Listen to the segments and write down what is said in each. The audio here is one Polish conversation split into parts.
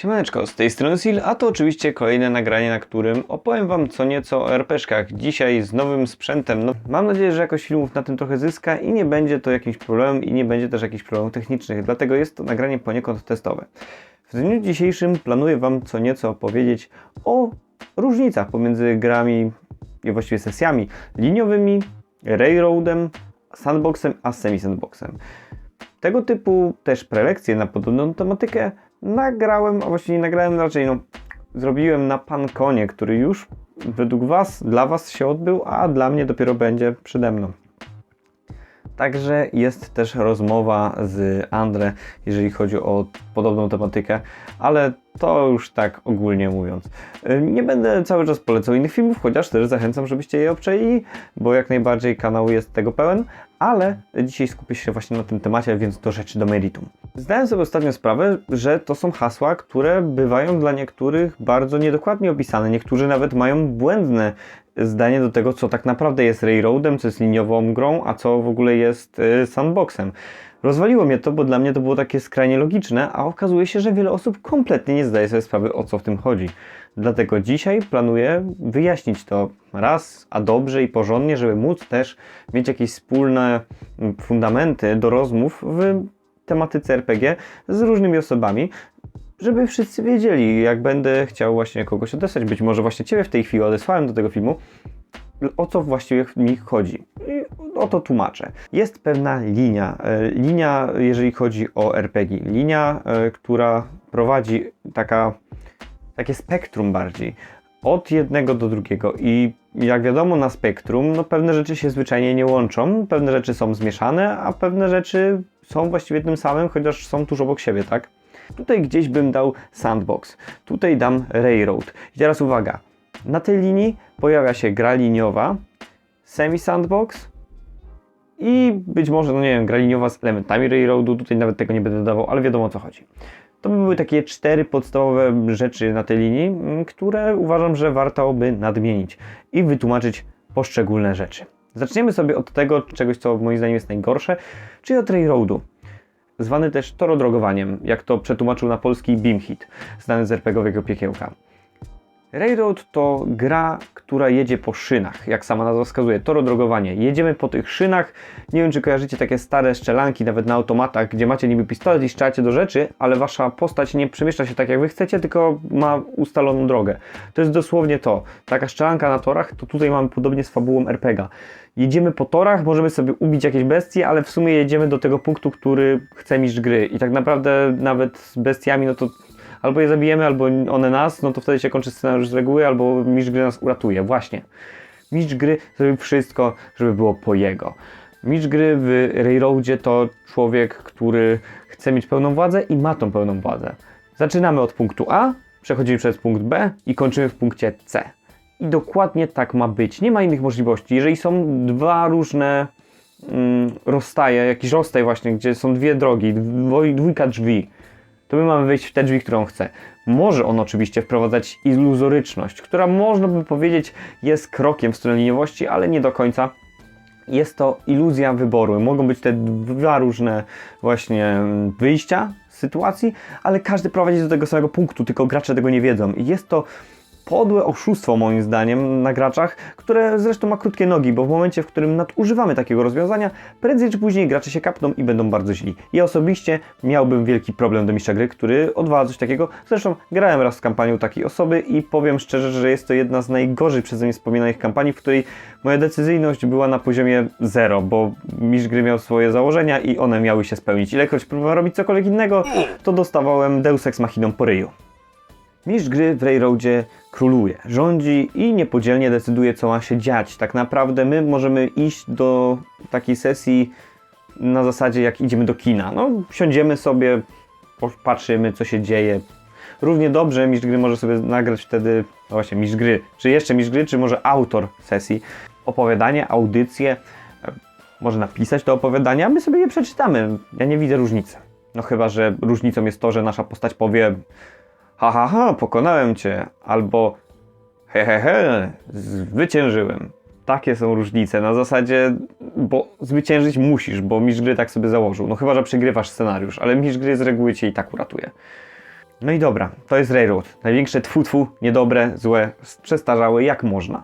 Siemaneczko, z tej strony Sil, a to oczywiście kolejne nagranie, na którym opowiem Wam co nieco o RPszkach. Dzisiaj z nowym sprzętem. No, mam nadzieję, że jakość filmów na tym trochę zyska i nie będzie to jakimś problemem i nie będzie też jakichś problemów technicznych, dlatego jest to nagranie poniekąd testowe. W dniu dzisiejszym planuję Wam co nieco opowiedzieć o różnicach pomiędzy grami i właściwie sesjami liniowymi, railroadem, sandboxem a semi-sandboxem. Tego typu też prelekcje na podobną tematykę nagrałem, a właściwie nie nagrałem raczej, no, zrobiłem na Pankonie, który już według Was, dla Was się odbył, a dla mnie dopiero będzie przede mną. Także jest też rozmowa z Andre, jeżeli chodzi o podobną tematykę, ale to już tak ogólnie mówiąc. Y, Nie będę cały czas polecał innych filmów, chociaż też zachęcam, żebyście je obczajili, bo jak najbardziej kanał jest tego pełen, ale dzisiaj skupię się właśnie na tym temacie, więc do rzeczy, do meritum. Zdałem sobie ostatnio sprawę, że to są hasła, które bywają dla niektórych bardzo niedokładnie opisane. Niektórzy nawet mają błędne zdanie do tego, co tak naprawdę jest railroadem, co jest liniową grą, a co w ogóle jest y, sandboxem. Rozwaliło mnie to, bo dla mnie to było takie skrajnie logiczne, a okazuje się, że wiele osób kompletnie nie zdaje sobie sprawy, o co w tym chodzi. Dlatego dzisiaj planuję wyjaśnić to raz, a dobrze i porządnie, żeby móc też mieć jakieś wspólne mm, fundamenty do rozmów w tematyce RPG z różnymi osobami, żeby wszyscy wiedzieli, jak będę chciał właśnie kogoś odesłać, być może właśnie Ciebie w tej chwili odesłałem do tego filmu, o co właściwie mi chodzi. I o to tłumaczę. Jest pewna linia, e, linia jeżeli chodzi o RPG, linia, e, która prowadzi taka, takie spektrum bardziej, od jednego do drugiego i jak wiadomo na spektrum, no pewne rzeczy się zwyczajnie nie łączą, pewne rzeczy są zmieszane, a pewne rzeczy są właściwie tym samym, chociaż są tuż obok siebie, tak? Tutaj gdzieś bym dał sandbox, tutaj dam railroad. I teraz uwaga, na tej linii pojawia się gra liniowa, semi-sandbox i być może, no nie wiem, gra liniowa z elementami railroadu, tutaj nawet tego nie będę dawał, ale wiadomo o co chodzi. To by były takie cztery podstawowe rzeczy na tej linii, mm, które uważam, że warto by nadmienić i wytłumaczyć poszczególne rzeczy. Zaczniemy sobie od tego czegoś, co moim zdaniem jest najgorsze, czyli od railroadu zwany też torodrogowaniem, jak to przetłumaczył na polski Beamhit, znany z RPGowego piekiełka. Railroad to gra, która jedzie po szynach, jak sama nazwa wskazuje, torodrogowanie. Jedziemy po tych szynach, nie wiem czy kojarzycie takie stare szczelanki, nawet na automatach, gdzie macie niby pistolet i strzelacie do rzeczy, ale wasza postać nie przemieszcza się tak jak wy chcecie, tylko ma ustaloną drogę. To jest dosłownie to. Taka szczelanka na torach, to tutaj mamy podobnie z fabułą RPGa. Jedziemy po torach, możemy sobie ubić jakieś bestie, ale w sumie jedziemy do tego punktu, który chce mistrz gry. I tak naprawdę nawet z bestiami, no to albo je zabijemy, albo one nas, no to wtedy się kończy scenariusz z reguły, albo mistrz gry nas uratuje. Właśnie. Mistrz gry zrobi wszystko, żeby było po jego. Mistrz gry w Railroadzie to człowiek, który chce mieć pełną władzę i ma tą pełną władzę. Zaczynamy od punktu A, przechodzimy przez punkt B i kończymy w punkcie C. I dokładnie tak ma być. Nie ma innych możliwości. Jeżeli są dwa różne mm, rozstaje, jakiś rozstaj właśnie, gdzie są dwie drogi, dwójka drzwi, to my mamy wejść w te drzwi, którą chce. Może on oczywiście wprowadzać iluzoryczność, która można by powiedzieć jest krokiem w stronę liniowości, ale nie do końca. Jest to iluzja wyboru. Mogą być te dwa różne właśnie mm, wyjścia sytuacji, ale każdy prowadzi do tego samego punktu, tylko gracze tego nie wiedzą. I jest to podłe oszustwo moim zdaniem na graczach, które zresztą ma krótkie nogi, bo w momencie, w którym nadużywamy takiego rozwiązania, prędzej czy później gracze się kapną i będą bardzo źli. Ja osobiście miałbym wielki problem do mistrza gry, który odwala coś takiego. Zresztą grałem raz z kampanią takiej osoby i powiem szczerze, że jest to jedna z najgorzej przeze mnie wspominanych kampanii, w której moja decyzyjność była na poziomie zero, bo mistrz gry miał swoje założenia i one miały się spełnić. Ilekroć próbowałem robić cokolwiek innego, to dostawałem Deus Ex Machiną po ryju. Mistrz gry w Railroadzie króluje, rządzi i niepodzielnie decyduje, co ma się dziać. Tak naprawdę my możemy iść do takiej sesji na zasadzie, jak idziemy do kina. No, siądziemy sobie, patrzymy, co się dzieje. Równie dobrze mistrz gry może sobie nagrać wtedy, no właśnie, mistrz gry, czy jeszcze mistrz gry, czy może autor sesji, opowiadanie, audycję, e, może napisać to opowiadanie, a my sobie je przeczytamy. Ja nie widzę różnicy. No chyba, że różnicą jest to, że nasza postać powie ha ha ha, pokonałem cię, albo he he he, zwyciężyłem. Takie są różnice, na zasadzie, bo zwyciężyć musisz, bo mistrz gry tak sobie założył. No chyba, że przegrywasz scenariusz, ale mistrz gry z reguły cię i tak uratuje. No i dobra, to jest Railroad. Największe tfu, tfu niedobre, złe, przestarzałe, jak można.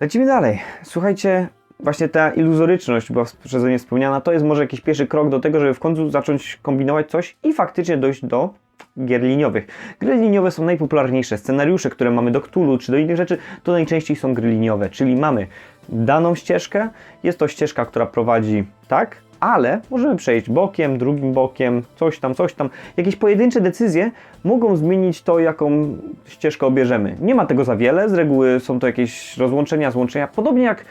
Lecimy dalej. Słuchajcie, właśnie ta iluzoryczność była przeze mnie wspomniana. To jest może jakiś pierwszy krok do tego, żeby w końcu zacząć kombinować coś i faktycznie dojść do gier liniowych. Gry liniowe są najpopularniejsze. Scenariusze, które mamy do Cthulhu czy do innych rzeczy, to najczęściej są gry liniowe. Czyli mamy daną ścieżkę, jest to ścieżka, która prowadzi tak, ale możemy przejść bokiem, drugim bokiem, coś tam, coś tam. Jakieś pojedyncze decyzje mogą zmienić to, jaką ścieżkę obierzemy. Nie ma tego za wiele, z reguły są to jakieś rozłączenia, złączenia, podobnie jak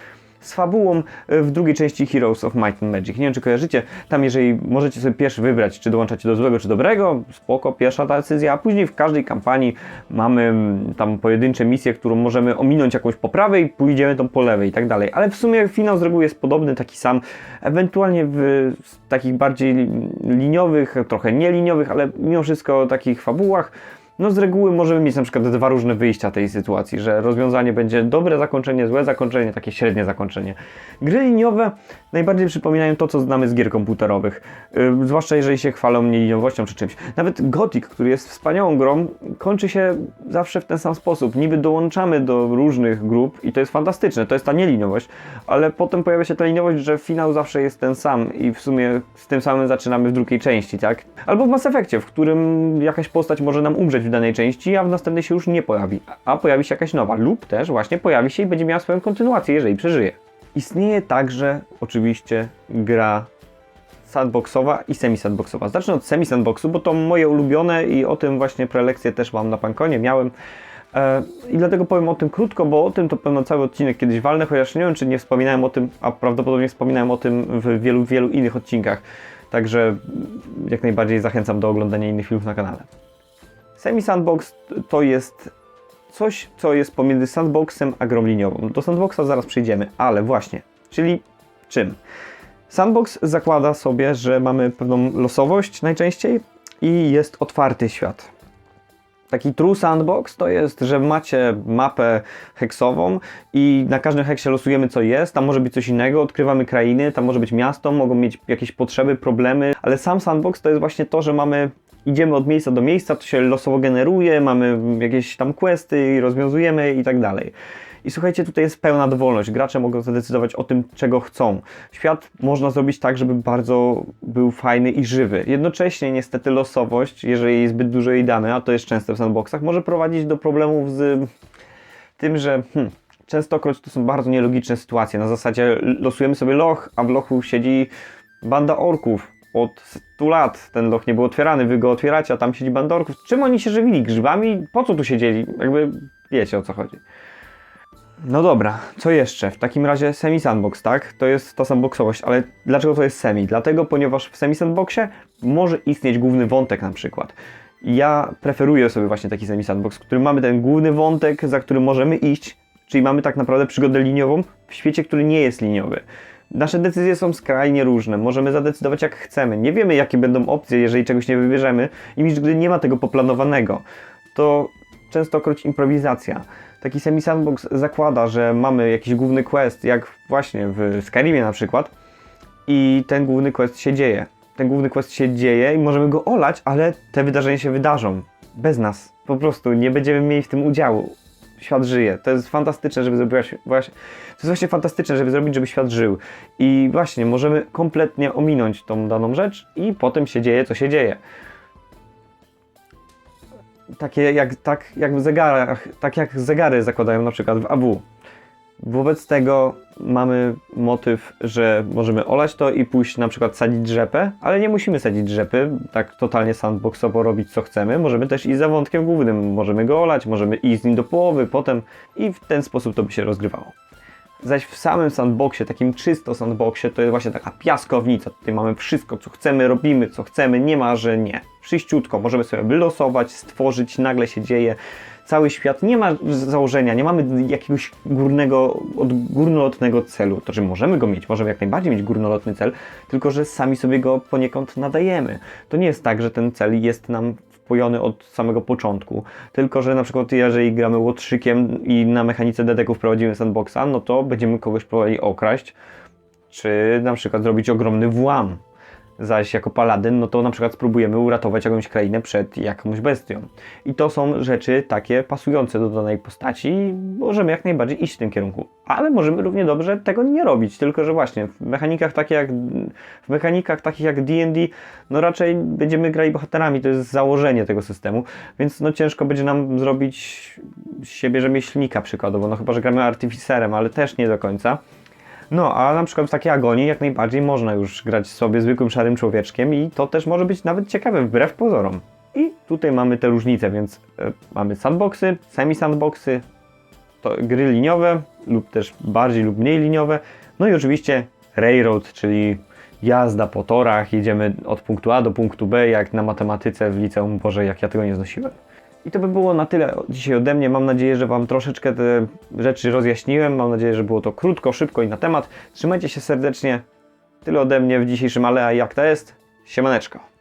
z fabułą e, w drugiej części Heroes of Might and Magic. Nie wiem, czy kojarzycie, tam jeżeli możecie sobie pierwszy wybrać, czy dołączacie do złego, czy dobrego, spoko, pierwsza ta decyzja, a później w każdej kampanii mamy mm, tam pojedyncze misje, którą możemy ominąć jakąś po prawej, pójdziemy tą po lewej i tak dalej. Ale w sumie finał z reguły jest podobny, taki sam, ewentualnie w takich bardziej liniowych, trochę nieliniowych, ale mimo wszystko takich fabułach, no z reguły możemy mieć na przykład dwa różne wyjścia tej sytuacji, że rozwiązanie będzie dobre zakończenie, złe zakończenie, takie średnie zakończenie. Gry liniowe najbardziej przypominają to, co znamy z gier komputerowych, yy, zwłaszcza jeżeli się chwalą nieliniowością czy czymś. Nawet Gothic, który jest wspaniałą grą, kończy się zawsze w ten sam sposób. Niby dołączamy do różnych grup i to jest fantastyczne, to jest ta nieliniowość, ale potem pojawia się ta liniowość, że finał zawsze jest ten sam i w sumie z tym samym zaczynamy w drugiej części, tak? Albo w Mass Effectie, w którym jakaś postać może nam umrzeć w danej części, a w następnej się już nie pojawi, a pojawi się jakaś nowa, lub też właśnie pojawi się i będzie miała swoją kontynuację, jeżeli przeżyje. Istnieje także oczywiście gra sandboxowa i semi-sandboxowa. Zacznę od semi-sandboxu, bo to moje ulubione i o tym właśnie prelekcję też mam na Pankonie, miałem. E, I dlatego powiem o tym krótko, bo o tym to pewno cały odcinek kiedyś walnę, chociaż nie wiem, czy nie wspominałem o tym, a prawdopodobnie wspominałem o tym w wielu, wielu innych odcinkach. Także jak najbardziej zachęcam do oglądania innych filmów na kanale. Semi-sandbox to jest coś, co jest pomiędzy sandboxem a grą liniową. Do sandboxa zaraz przejdziemy, ale właśnie, czyli czym? Sandbox zakłada sobie, że mamy pewną losowość najczęściej i jest otwarty świat. Taki true sandbox to jest, że macie mapę heksową i na każdym heksie losujemy co jest, tam może być coś innego, odkrywamy krainy, tam może być miasto, mogą mieć jakieś potrzeby, problemy, ale sam sandbox to jest właśnie to, że mamy idziemy od miejsca do miejsca, to się losowo generuje, mamy jakieś tam questy i rozwiązujemy i tak dalej. I słuchajcie, tutaj jest pełna dowolność. Gracze mogą zadecydować o tym, czego chcą. Świat można zrobić tak, żeby bardzo był fajny i żywy. Jednocześnie, niestety, losowość, jeżeli zbyt dużo jej dane, a to jest częste w sandboxach, może prowadzić do problemów z tym, że hmm, częstokroć to są bardzo nielogiczne sytuacje. Na zasadzie losujemy sobie loch, a w lochu siedzi banda orków od 100 lat ten loch nie był otwierany, wy go otwieracie, a tam siedzi bandorków. Czym oni się żywili? Grzybami? Po co tu siedzieli? Jakby wiecie o co chodzi. No dobra, co jeszcze? W takim razie semi-sandbox, tak? To jest ta sandboxowość, ale dlaczego to jest semi? Dlatego, ponieważ w semi-sandboxie może istnieć główny wątek na przykład. Ja preferuję sobie właśnie taki semi-sandbox, w którym mamy ten główny wątek, za którym możemy iść, czyli mamy tak naprawdę przygodę liniową w świecie, który nie jest liniowy. Nasze decyzje są skrajnie różne. Możemy zadecydować jak chcemy. Nie wiemy, jakie będą opcje, jeżeli czegoś nie wybierzemy, i gdy nie ma tego poplanowanego. To częstokroć improwizacja. Taki semi-sandbox zakłada, że mamy jakiś główny quest, jak właśnie w Skyrimie na przykład, i ten główny quest się dzieje. Ten główny quest się dzieje i możemy go olać, ale te wydarzenia się wydarzą. Bez nas. Po prostu nie będziemy mieli w tym udziału świat żyje. To jest fantastyczne, żeby zrobić właśnie, to jest właśnie fantastyczne, żeby zrobić, żeby świat żył. I właśnie możemy kompletnie ominąć tą daną rzecz i potem się dzieje, co się dzieje. Takie jak, tak jak w zegarach, tak jak zegary zakładają na przykład w AW. Wobec tego mamy motyw, że możemy olać to i pójść na przykład sadzić rzepę, ale nie musimy sadzić rzepy, tak totalnie sandboxowo robić co chcemy. Możemy też iść za wątkiem głównym, możemy go olać, możemy iść z nim do połowy, potem i w ten sposób to by się rozgrywało. Zaś w samym sandboxie, takim czysto sandboxie, to jest właśnie taka piaskownica. Tutaj mamy wszystko, co chcemy, robimy, co chcemy, nie ma, że nie. Przyjściutko, możemy sobie wylosować, stworzyć, nagle się dzieje cały świat nie ma założenia, nie mamy jakiegoś górnego, górnolotnego celu. To, że możemy go mieć, możemy jak najbardziej mieć górnolotny cel, tylko że sami sobie go poniekąd nadajemy. To nie jest tak, że ten cel jest nam wpojony od samego początku, tylko że na przykład jeżeli gramy łotrzykiem i na mechanice dedeków prowadzimy sandboxa, no to będziemy kogoś próbowali okraść, czy na przykład zrobić ogromny włam zaś jako paladyn, no to na przykład spróbujemy uratować jakąś krainę przed jakąś bestią. I to są rzeczy takie pasujące do danej postaci i możemy jak najbardziej iść w tym kierunku. Ale możemy równie dobrze tego nie robić, tylko że właśnie w mechanikach takich jak w mechanikach takich jak D&D, no raczej będziemy grali bohaterami, to jest założenie tego systemu, więc no ciężko będzie nam zrobić z siebie rzemieślnika przykładowo, no chyba, że gramy artyficerem, ale też nie do końca. No, a na przykład w takiej agonii jak najbardziej można już grać sobie zwykłym szarym człowieczkiem i to też może być nawet ciekawe, wbrew pozorom. I tutaj mamy te różnice, więc e, mamy sandboxy, semi-sandboxy, gry liniowe lub też bardziej lub mniej liniowe, no i oczywiście railroad, czyli jazda po torach, jedziemy od punktu A do punktu B, jak na matematyce w liceum, Boże, jak ja tego nie znosiłem. I to by było na tyle dzisiaj ode mnie. Mam nadzieję, że Wam troszeczkę te rzeczy rozjaśniłem. Mam nadzieję, że było to krótko, szybko i na temat. Trzymajcie się serdecznie. Tyle ode mnie w dzisiejszym Ale, a jak to jest? Siemaneczko.